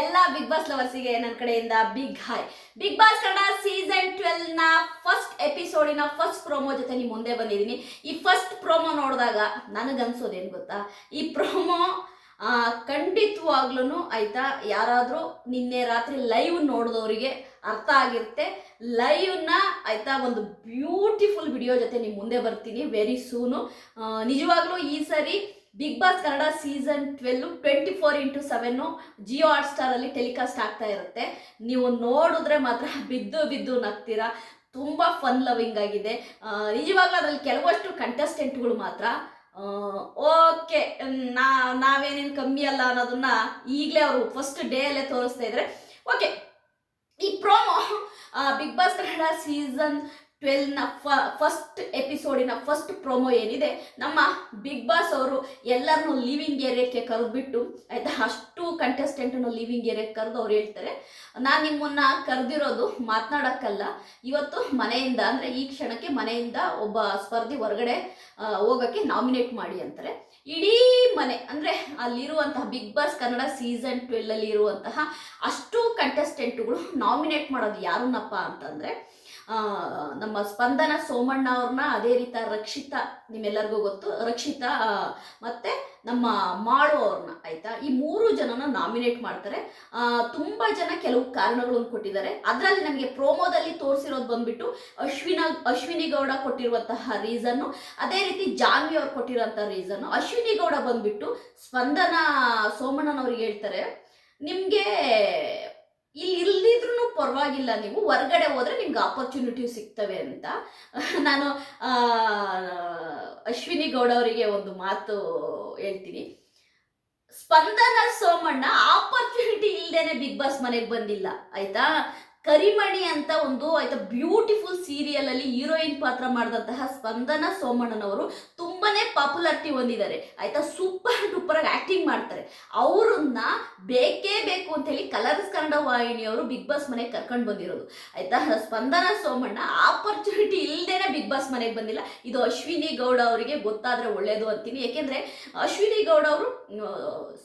ಎಲ್ಲ big boss ಲವರ್ಸಿಗೆ ನನ್ನ ಕಡೆಯಿಂದ big hi big boss Kannada season ಟ್ವೆಲ್ನ first ಎಪಿಸೋಡಿನ ಫಸ್ಟ್ ಪ್ರೋಮೋ ಜೊತೆ ನಿಮ್ಮ ಮುಂದೆ ಬಂದಿದ್ದೀನಿ. ಈ ಫಸ್ಟ್ ಪ್ರೋಮೋ ನೋಡಿದಾಗ ನನಗನ್ಸೋದೇನು ಗೊತ್ತಾ? ಈ ಪ್ರೋಮೋ ಖಂಡಿತವಾಗ್ಲೂ ಆಯ್ತಾ? ಯಾರಾದರೂ ನಿನ್ನೆ ರಾತ್ರಿ ಲೈವ್ ನೋಡಿದವರಿಗೆ ಅರ್ಥ ಆಗಿರುತ್ತೆ. ಲೈವ್ನ ಆಯ್ತಾ ಒಂದು ಬ್ಯೂಟಿಫುಲ್ ವಿಡಿಯೋ ಜೊತೆ ನಿಮ್ಮ ಮುಂದೆ ಬರ್ತೀನಿ ವೆರಿ ಸೂನು ನಿಜವಾಗ್ಲೂ ಈ ಸರಿ big boss Kannada season twelve twenty four into seven Jio hot ಸ್ಟಾರಲ್ಲಿ telecast ಆಗ್ತಾ ಇರುತ್ತೆ. ನೀವು ನೋಡಿದ್ರೆ ಮಾತ್ರ ಬಿದ್ದು ಬಿದ್ದು ನಗ್ತೀರಾ. ತುಂಬ ಫನ್ ಲವಿಂಗ್ ಆಗಿದೆ. ನಿಜವಾಗ್ಲೂ ಅದರಲ್ಲಿ ಕೆಲವಷ್ಟು ಕಂಟೆಸ್ಟೆಂಟ್ಗಳು ಮಾತ್ರ ಓಕೆ ನಾ, ನಾವೇನೇನು ಕಮ್ಮಿ ಅಲ್ಲ ಅನ್ನೋದನ್ನ ಈಗಲೇ ಅವರು ಫಸ್ಟ್ ಡೇ ಅಲ್ಲೇ ತೋರಿಸ್ತಾ ಇದ್ರೆ ಓಕೆ ಈ promo big boss Kannada season ಟ್ವೆಲ್ನ first ಎಪಿಸೋಡಿನ ಫಸ್ಟ್ ಪ್ರೊಮೋ ಏನಿದೆ, ನಮ್ಮ ಬಿಗ್ ಬಾಸ್ ಅವರು ಎಲ್ಲರನ್ನೂ ಲಿವಿಂಗ್ ಏರಿಯಾಕ್ಕೆ ಕರೆದ್ಬಿಟ್ಟು, ಆಯ್ತಾ? ಅಷ್ಟು ಕಂಟೆಸ್ಟೆಂಟನ್ನು ಲಿವಿಂಗ್ ಏರಿಯಾಕ್ಕೆ ಕರೆದು ಅವ್ರು ಹೇಳ್ತಾರೆ. ನಾನು ನಿಮ್ಮನ್ನ ಕರೆದಿರೋದು ಮಾತನಾಡೋಕ್ಕಲ್ಲ. ಇವತ್ತು ಮನೆಯಿಂದ, ಅಂದರೆ ಈ ಕ್ಷಣಕ್ಕೆ ಮನೆಯಿಂದ ಒಬ್ಬ ಸ್ಪರ್ಧಿ ಹೊರಗಡೆ ಹೋಗೋಕ್ಕೆ ನಾಮಿನೇಟ್ ಮಾಡಿ ಅಂತಾರೆ. ಇಡೀ ಮನೆ, ಅಂದರೆ ಅಲ್ಲಿರುವಂತಹ big boss Kannada season twelve ಅಲ್ಲಿ ಇರುವಂತಹ ಅಷ್ಟು ಕಂಟೆಸ್ಟೆಂಟ್ಗಳು ನಾಮಿನೇಟ್ ಮಾಡೋದು ಯಾರನ್ನಪ್ಪ ಅಂತಂದರೆ ನಮ್ಮ ಸ್ಪಂದನ ಸೋಮಣ್ಣ ಅವ್ರನ್ನ ಅದೇ ರೀತಿ ರಕ್ಷಿತಾ, ನಿಮ್ಮೆಲ್ಲರಿಗೂ ಗೊತ್ತು, ರಕ್ಷಿತಾ ಮತ್ತೆ ನಮ್ಮ ಮಾಳು ಅವ್ರನ್ನ, ಆಯ್ತಾ? ಈ ಮೂರು ಜನನ ನಾಮಿನೇಟ್ ಮಾಡ್ತಾರೆ. ತುಂಬಾ ಜನ ಕೆಲವು ಕಾರಣಗಳನ್ನು ಕೊಟ್ಟಿದ್ದಾರೆ. ಅದರಲ್ಲಿ ನಮಗೆ ಪ್ರೋಮೋದಲ್ಲಿ ತೋರಿಸಿರೋದು ಬಂದ್ಬಿಟ್ಟು ಅಶ್ವಿನ, ಅಶ್ವಿನಿ ಗೌಡ ಕೊಟ್ಟಿರುವಂತಹ ರೀಸನ್ನು ಅದೇ ರೀತಿ ಜಾನ್ವಿ ಅವ್ರು ಕೊಟ್ಟಿರುವಂತಹ ರೀಸನ್ನು ಅಶ್ವಿನಿ ಗೌಡ ಬಂದ್ಬಿಟ್ಟು ಸ್ಪಂದನ ಸೋಮಣ್ಣನವ್ರಿಗೆ ಹೇಳ್ತಾರೆ, ನಿಮಗೆ ಇಲ್ಲಿ ಇಲ್ದಿದ್ರು ಪರವಾಗಿಲ್ಲ. ನೀವು ಹೊರಗಡೆ ಹೋದ್ರೆ ನಿಮ್ಗೆ ಆಪರ್ಚುನಿಟಿ ಸಿಗ್ತವೆ ಅಂತ. ನಾನು ಅಶ್ವಿನಿ ಗೌಡ ಅವರಿಗೆ ಒಂದು ಮಾತು ಹೇಳ್ತೀನಿ. ಸ್ಪಂದನ ಸೋಮಣ್ಣ ಆಪರ್ಚುನಿಟಿ ಇಲ್ದೇನೆ ಬಿಗ್ ಬಾಸ್ ಮನೆಗೆ ಬಂದಿಲ್ಲ. ಆಯ್ತಾ? ಕರಿಮಣಿ ಅಂತ ಒಂದು, ಆಯ್ತಾ ಬ್ಯೂಟಿಫುಲ್ ಸೀರಿಯಲ್ ಅಲ್ಲಿ ಹೀರೋಯಿನ್ ಪಾತ್ರ ಮಾಡಿದಂತಹ ಸ್ಪಂದನ ಸೋಮಣ್ಣನವರು ತುಂಬಾನೇ ಪಾಪ್ಯುಲಾರಿಟಿ ಹೊಂದಿದ್ದಾರೆ. ಆಯ್ತಾ? ಸೂಪರ್ ಡೂಪರ್ ಆಗಿ ಆಕ್ಟಿಂಗ್ ಮಾಡ್ತಾರೆ. ಅವ್ರನ್ನ ಬೇಕೇ ಬೇಕು ಅಂತ ಹೇಳಿ ಕಲರ್ಸ್ ಕನ್ನಡ ವಾಹಿನಿಯವರು ಬಿಗ್ ಬಾಸ್ ಮನೆಗೆ ಕರ್ಕೊಂಡು ಬಂದಿರೋದು. ಆಯ್ತಾ? ಸ್ಪಂದನ ಸೋಮಣ್ಣ ಆಪರ್ಚುನಿಟಿ ಇಲ್ಲದೇನೆ ಬಿಗ್ ಬಾಸ್ ಮನೆಗೆ ಬಂದಿಲ್ಲ. ಇದು ಅಶ್ವಿನಿ ಗೌಡ ಅವರಿಗೆ ಗೊತ್ತಾದ್ರೆ ಒಳ್ಳೇದು ಅಂತೀನಿ. ಯಾಕೆಂದ್ರೆ ಅಶ್ವಿನಿ ಗೌಡ ಅವರು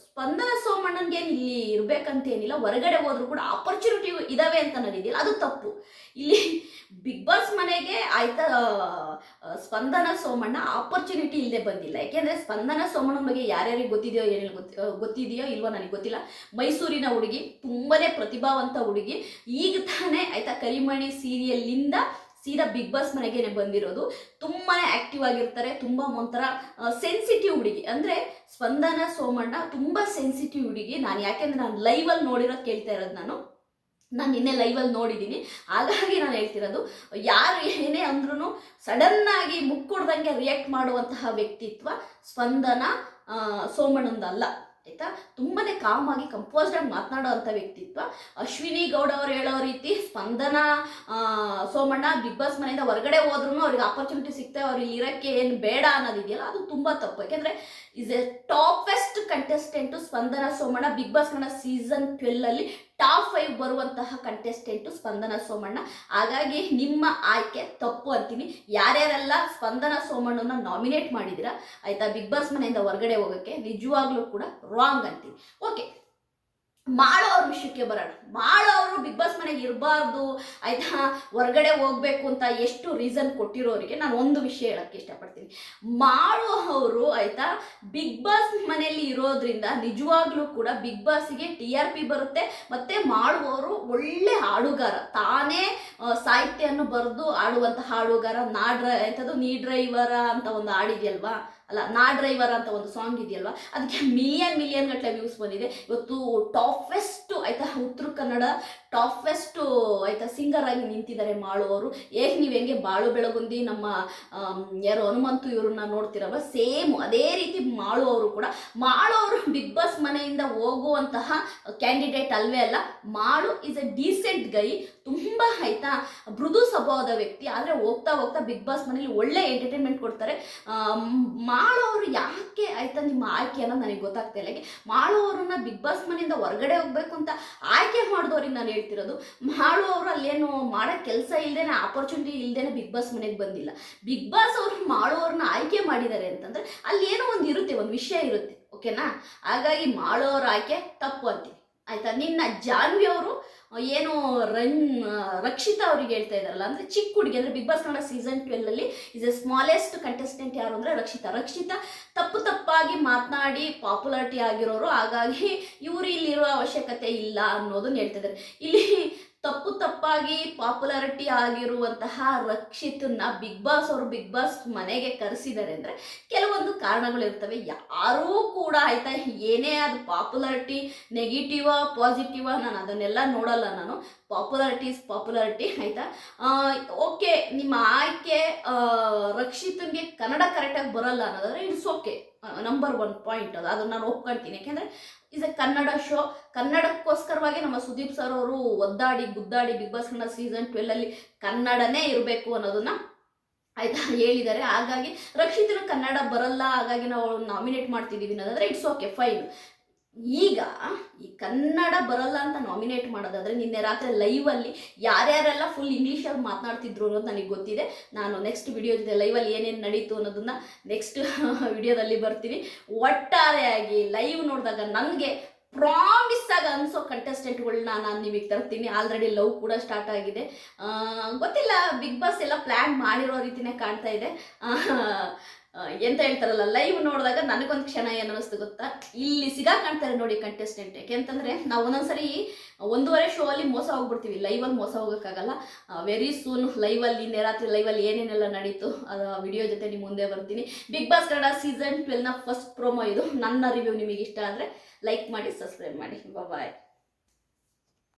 ಸ್ಪಂದನ ಸೋಮಣ್ಣನ್ಗೆ ಇಲ್ಲಿ ಇರ್ಬೇಕಂತೇನಿಲ್ಲ. ಹೊರಗಡೆ ಹೋದ್ರು ಕೂಡ ಆಪರ್ಚುನಿಟಿ ಇದಾವೆ ಅಂತ ನನಗಿದೆಯಲ್ಲ ಅದು ತಪ್ಪು. ಇಲ್ಲಿ ಬಿಗ್ ಬಾಸ್ ಮನೆಗೆ ಆಯ್ತಾ ಸ್ಪಂದನ ಸೋಮಣ್ಣ ಆಪರ್ಚುನಿಟಿ ಇಲ್ಲದೆ ಬಂದಿಲ್ಲ. ಯಾಕೆಂದ್ರೆ ಸ್ಪಂದನ ಸೋಮಣ್ಣನ ಬಗ್ಗೆ ಯಾರ್ಯಾರಿಗೆ ಗೊತ್ತಿದೆಯೋ ಗೊತ್ತಿ ಗೊತ್ತಿದೆಯೋ ಇಲ್ವೋ ನನಗೆ ಗೊತ್ತಿಲ್ಲ. ಮೈಸೂರಿನ ಹುಡುಗಿ, ತುಂಬಾನೇ ಪ್ರತಿಭಾವಂತ ಹುಡುಗಿ, ಈಗ ತಾನೇ ಆಯ್ತಾ ಕರಿಮಣಿ ಸೀರಿಯಲ್ಲಿಂದ ಸೀದಾ ಬಿಗ್ ಬಾಸ್ ಮನೆಗೆ ಬಂದಿರೋದು. ತುಂಬಾ ಆಕ್ಟಿವ್ ಆಗಿರ್ತಾರೆ, ತುಂಬಾ ಒಂಥರ ಸೆನ್ಸಿಟಿವ್ ಹುಡುಗಿ. ಅಂದ್ರೆ ಸ್ಪಂದನ ಸೋಮಣ್ಣ ತುಂಬಾ ಸೆನ್ಸಿಟಿವ್ ಹುಡುಗಿ. ನಾನು ಯಾಕೆಂದ್ರೆ ನಾನು ಲೈವಲ್ಲಿ ನೋಡಿರೋದು ಕೇಳ್ತಾ ಇರೋದು ನಾನು. ನಾನು ನಿನ್ನೆ ಲೈವಲ್ಲಿ ನೋಡಿದ್ದೀನಿ ಹಾಗಾಗಿ ನಾನು ಹೇಳ್ತಿರೋದು, ಯಾರು ಏನೇ ಅಂದ್ರೂ ಸಡನ್ನಾಗಿ ಮುಕ್ಕುಡ್ದಂಗೆ ರಿಯಾಕ್ಟ್ ಮಾಡುವಂತಹ ವ್ಯಕ್ತಿತ್ವ ಸ್ಪಂದನ ಸೋಮಣ್ಣಂದಲ್ಲ ಆಯ್ತಾ? ತುಂಬಾನೇ ಕಾಮ್ ಆಗಿ ಕಂಪೋಸ್ಡ್ ಆಗಿ ಮಾತನಾಡುವಂಥ ವ್ಯಕ್ತಿತ್ವ. ಅಶ್ವಿನಿ ಗೌಡ ಅವರು ಹೇಳೋ ರೀತಿ ಸ್ಪಂದನ ಸೋಮಣ್ಣ ಬಿಗ್ ಬಾಸ್ ಮನೆಯಿಂದ ಹೊರಗಡೆ ಹೋದ್ರೂ ಅವ್ರಿಗೆ ಆಪರ್ಚುನಿಟಿ ಸಿಗ್ತವೆ ಅವ್ರಿಗೆ ಇರೋಕ್ಕೆ ಏನು ಬೇಡ ಅನ್ನೋದಿದೆಯಲ್ಲ ಅದು ತುಂಬ ತಪ್ಪು. ಯಾಕೆಂದರೆ is a toppest contestant Spandana, Somanna big boss Kannada season ಟ್ವೆಲ್ಲಲ್ಲಿ top five ಬರುವಂತಹ ಕಂಟೆಸ್ಟೆಂಟು ಸ್ಪಂದನ ಸೋಮಣ್ಣ. ಹಾಗಾಗಿ ನಿಮ್ಮ ಆಯ್ಕೆ ತಪ್ಪು ಅಂತೀನಿ. ಯಾರ್ಯಾರೆಲ್ಲ ಸ್ಪಂದನ ಸೋಮಣ್ಣನ ನಾಮಿನೇಟ್ ಮಾಡಿದಿರ, ಆಯ್ತಾ? ಬಿಗ್ ಬಾಸ್ ಮನೆಯಿಂದ ಹೊರಗಡೆ ಹೋಗೋಕ್ಕೆ ನಿಜವಾಗ್ಲೂ ಕೂಡ ರಾಂಗ್ ಅಂತೀನಿ. ಓಕೆ ಮಾಳೋ ಅವ್ರ ವಿಷಯಕ್ಕೆ ಬರೋಣ. ಮಾಡೋವ್ರು ಬಿಗ್ ಬಾಸ್ ಮನೆಗೆ ಇರಬಾರ್ದು, ಆಯ್ತಾ? ಹೊರಗಡೆ ಹೋಗ್ಬೇಕು ಅಂತ ಎಷ್ಟು ರೀಸನ್ ಕೊಟ್ಟಿರೋರಿಗೆ ನಾನು ಒಂದು ವಿಷಯ ಹೇಳಕ್ಕೆ ಇಷ್ಟಪಡ್ತೀನಿ. ಮಾಳು ಅವರು, ಆಯ್ತಾ? ಬಿಗ್ ಬಾಸ್ ಮನೆಯಲ್ಲಿ ಇರೋದ್ರಿಂದ ನಿಜವಾಗ್ಲೂ ಕೂಡ ಬಿಗ್ ಬಾಸ್ಗೆ ಟಿ ಆರ್ ಪಿ ಬರುತ್ತೆ, ಮತ್ತೆ ಮಾಡುವವರು ಒಳ್ಳೆ ಹಾಡುಗಾರ. ತಾನೇ ಸಾಹಿತ್ಯವನ್ನು ಬರೆದು ಆಡುವಂತಹ ಹಾಡುಗಾರ, ನಾ ಡ್ರೈ ಎಂಥದ್ದು ನೀ ಡ್ರೈವರ ಅಂತ ಒಂದು ಹಾಡಿದೆಯಲ್ವಾ? ಅಲ್ಲ, ನಾ ಡ್ರೈವರ್ ಅಂತ ಒಂದು ಸಾಂಗ್ ಇದೆಯಲ್ವಾ? ಅದಕ್ಕೆ ಮಿಲಿಯನ್ ಮಿಲಿಯನ್ ಗಟ್ಟಲೆ ವ್ಯೂಸ್ ಬಂದಿದೆ. ಇವತ್ತು ಟಾಫೆಸ್ಟ್ ಆಯ್ತಾ, ಉತ್ತರ ಕನ್ನಡ ಟಾಫೆಸ್ಟ್ ಆಯ್ತಾ ಸಿಂಗರ್ ಆಗಿ ನಿಂತಿದ್ದಾರೆ ಮಾಳು ಅವರು. ಹೇಗೆ ನೀವು ಹೆಂಗೆ ಬಾಳು ಬೆಳಗುಂದಿ ನಮ್ಮ ಯಾರು ಹನುಮಂತು ಇವ್ರನ್ನ ನೋಡ್ತಿರಲ್ವ? ಸೇಮ್ ಅದೇ ರೀತಿ ಮಾಳು ಅವರು ಕೂಡ. ಮಾಳು ಅವರು ಬಿಗ್ ಬಾಸ್ ಮನೆಯಿಂದ ಹೋಗುವಂತಹ ಕ್ಯಾಂಡಿಡೇಟ್ ಅಲ್ವೇ ಅಲ್ಲ, Malu is a decent guy ತುಂಬ, ಆಯ್ತಾ, ಮೃದು ಸ್ವಭಾವದ ವ್ಯಕ್ತಿ. ಆದರೆ ಹೋಗ್ತಾ ಹೋಗ್ತಾ ಬಿಗ್ ಬಾಸ್ ಮನೇಲಿ ಒಳ್ಳೆ ಎಂಟರ್ಟೈನ್ಮೆಂಟ್ ಕೊಡ್ತಾರೆ. ಅವರು ಯಾಕೆ ಆಯ್ತಾ ನಿಮ್ಮ ಆಯ್ಕೆ ಅನ್ನೋದು ನನಗೆ ಗೊತ್ತಾಗ್ತಾ ಇಲ್ಲ. ಮಾಡೋರನ್ನ ಮಾಳು ಬಿಗ್ ಬಾಸ್ ಮನೆಯಿಂದ ಹೊರಗಡೆ ಹೋಗ್ಬೇಕು ಅಂತ ಆಯ್ಕೆ ಮಾಡಿದವ್ರಿಗೆ ನಾನು ಹೇಳ್ತಿರೋದು. ಮಾಡೋವ್ರು ಅಲ್ಲೇನು ಮಾಡೋ ಕೆಲಸ ಇಲ್ಲದೆ ಆಪರ್ಚುನಿಟಿ ಇಲ್ಲದೇನೆ ಬಿಗ್ ಬಾಸ್ ಮನೆಗೆ ಬಂದಿಲ್ಲ. ಬಿಗ್ ಬಾಸ್ ಅವರು ಮಾಡೋವ್ರನ್ನ ಆಯ್ಕೆ ಮಾಡಿದ್ದಾರೆ ಅಂತಂದ್ರೆ ಅಲ್ಲಿ ಏನೋ ಒಂದು ಇರುತ್ತೆ, ಒಂದು ವಿಷಯ ಇರುತ್ತೆ. ಓಕೆನಾ? ಹಾಗಾಗಿ ಮಾಡೋರ ಆಯ್ಕೆ ತಪ್ಪು ಅಂತೀನಿ ಆಯ್ತಾ? ನಿನ್ನ ಜಾನ್ವಿ ಅವರು ಏನು ರನ್ ರಕ್ಷಿತಾ ಅವ್ರಿಗೆ ಹೇಳ್ತಾ ಇದಾರಲ್ಲ ಅಂದ್ರೆ ಚಿಕ್ಕ ಹುಡುಗಿ, ಅಂದ್ರೆ big boss Kannada season twelve ಅಲ್ಲಿ ಇಸ್ ಎ ಸ್ಮಾಲೆಸ್ಟ್ ಕಂಟೆಸ್ಟೆಂಟ್ ಯಾರು ಅಂದ್ರೆ ರಕ್ಷಿತಾ. ರಕ್ಷಿತಾ ತಪ್ಪು ತಪ್ಪಾಗಿ ಮಾತನಾಡಿ ಪಾಪ್ಯುಲಾರಿಟಿ ಆಗಿರೋರು, ಹಾಗಾಗಿ ಇವರು ಇಲ್ಲಿರೋ ಅವಶ್ಯಕತೆ ಇಲ್ಲ ಅನ್ನೋದನ್ನ ಹೇಳ್ತಾ ಇದ್ದಾರೆ. ಇಲ್ಲಿ ತಪ್ಪಾಗಿ ಪಾಪ್ಯುಲಾರಿಟಿ ಆಗಿರುವಂತಹ ರಕ್ಷಿತನ್ನ ಬಿಗ್ ಬಾಸ್ ಅವರು ಬಿಗ್ ಬಾಸ್ ಮನೆಗೆ ಕರೆಸಿದ್ದಾರೆ ಅಂದರೆ ಕೆಲವೊಂದು ಕಾರಣಗಳಿರ್ತವೆ ಯಾರೂ ಕೂಡ ಆಯ್ತಾ ಏನೇ ಅದು ಪಾಪ್ಯುಲಾರಿಟಿ ನೆಗೆಟಿವಾ ಪಾಸಿಟಿವ ನಾನು ಅದನ್ನೆಲ್ಲ ನೋಡಲ್ಲ ನಾನು. ಪಾಪ್ಯುಲಾರಿಟಿ ಇಸ್ ಪಾಪ್ಯುಲಾರಿಟಿ ಆಯ್ತಾ? ಓಕೆ ನಿಮ್ಮ ಆಯ್ಕೆ ರಕ್ಷಿತನ್ಗೆ ಕನ್ನಡ ಕರೆಕ್ಟಾಗಿ ಬರಲ್ಲ ಅನ್ನೋದಾದ್ರೆ it's okay number one point ಅದು. ಅದನ್ನು ನಾನು ಒಪ್ಕೊಳ್ತೀನಿ ಯಾಕೆಂದರೆ ಇಸ್ ಎ ಕನ್ನಡ ಶೋ ಕನ್ನಡಕ್ಕೋಸ್ಕರವಾಗಿ ನಮ್ಮ ಸುದೀಪ್ ಸರ್ ಅವರು ಒದ್ದಾಡಿ, ಗುದ್ದಾಡಿ big boss Kannada season twelve ಅಲ್ಲಿ ಕನ್ನಡನೇ ಇರಬೇಕು ಅನ್ನೋದನ್ನು ಆಯ್ತಾ ಹೇಳಿದ್ದಾರೆ. ಹಾಗಾಗಿ ರಕ್ಷಿತನ ಕನ್ನಡ ಬರಲ್ಲ. ಹಾಗಾಗಿ ನಾವು ನಾಮಿನೇಟ್ ಮಾಡ್ತಿದ್ದೀವಿ ಅನ್ನೋದಾದ್ರೆ ಇಟ್ಸ್ ಓಕೆ ಫೈನ್ ಈಗ ಈ ಕನ್ನಡ ಬರಲ್ಲ ಅಂತ ನಾಮಿನೇಟ್ ಮಾಡೋದಾದ್ರೆ ನಿನ್ನೆ ರಾತ್ರಿ ಲೈವಲ್ಲಿ ಯಾರ್ಯಾರೆಲ್ಲ ಫುಲ್ ಇಂಗ್ಲೀಷಲ್ಲಿ ಮಾತನಾಡ್ತಿದ್ರು ಅನ್ನೋದು ನನಗೆ ಗೊತ್ತಿದೆ. ನಾನು ನೆಕ್ಸ್ಟ್ ವಿಡಿಯೋ ಜೊತೆ ಲೈವಲ್ಲಿ ಏನೇನು ನಡೀತು ಅನ್ನೋದನ್ನ ನೆಕ್ಸ್ಟ್ ವಿಡಿಯೋದಲ್ಲಿ ಬರ್ತೀನಿ. ಒಟ್ಟಾರೆಯಾಗಿ ಲೈವ್ ನೋಡಿದಾಗ ನನಗೆ ಪ್ರಾಮಿಸ್ ಆಗಿ ಅನ್ಸೋ ಕಂಟೆಸ್ಟೆಂಟ್ಗಳನ್ನ ನಾನು ನಿಮಗೆ ತರ್ತೀನಿ. ಆಲ್ರೆಡಿ ಲವ್ ಕೂಡ ಸ್ಟಾರ್ಟ್ ಆಗಿದೆ. ಗೊತ್ತಿಲ್ಲ ಬಿಗ್ ಬಾಸ್ ಎಲ್ಲ ಪ್ಲ್ಯಾನ್ ಮಾಡಿರೋ ರೀತಿನೇ ಕಾಣ್ತಾ ಇದೆ. ಎಂತ ಹೇಳ್ತಾರಲ್ಲ ಲೈವ್ ನೋಡಿದಾಗ ನನಗೊಂದು ಕ್ಷಣ ಏನು ಅನ್ನಿಸ್ತು ಗೊತ್ತಾ? ಇಲ್ಲಿ ಸಿಗಾಕಾಣ್ತಾರೆ ನೋಡಿ ಕಂಟೆಸ್ಟೆಂಟ್ ಯಾಕೆಂತಂದ್ರೆ ನಾವು ಒಂದೊಂದ್ಸರಿ ಒಂದೂವರೆ ಶೋ ಅಲ್ಲಿ ಮೋಸ ಹೋಗ್ಬಿಡ್ತೀವಿ. ಲೈವಲ್ಲಿ ಮೋಸ ಹೋಗೋಕ್ಕಾಗಲ್ಲ. ವೆರಿ ಸೂನ್ ಲೈವಲ್ಲಿ ರಾತ್ರಿ ಲೈವಲ್ಲಿ ಏನೇನೆಲ್ಲ ನಡೀತು ಅದು ವಿಡಿಯೋ ಜೊತೆ ನಿಮ್ಮ ಮುಂದೆ ಬರ್ತೀನಿ. ಬಿಗ್ ಬಾಸ್ ಕನ್ನಡ ಸೀಸನ್ ಟ್ವೆಲ್ನ ಫಸ್ಟ್ ಪ್ರೋಮೋ ಇದು. ನನ್ನ ರಿವ್ಯೂ ನಿಮಗೆ ಇಷ್ಟ ಆದರೆ ಲೈಕ್ ಮಾಡಿ ಸಬ್ಸ್ಕ್ರೈಬ್ ಮಾಡಿ. ಬಾಯ್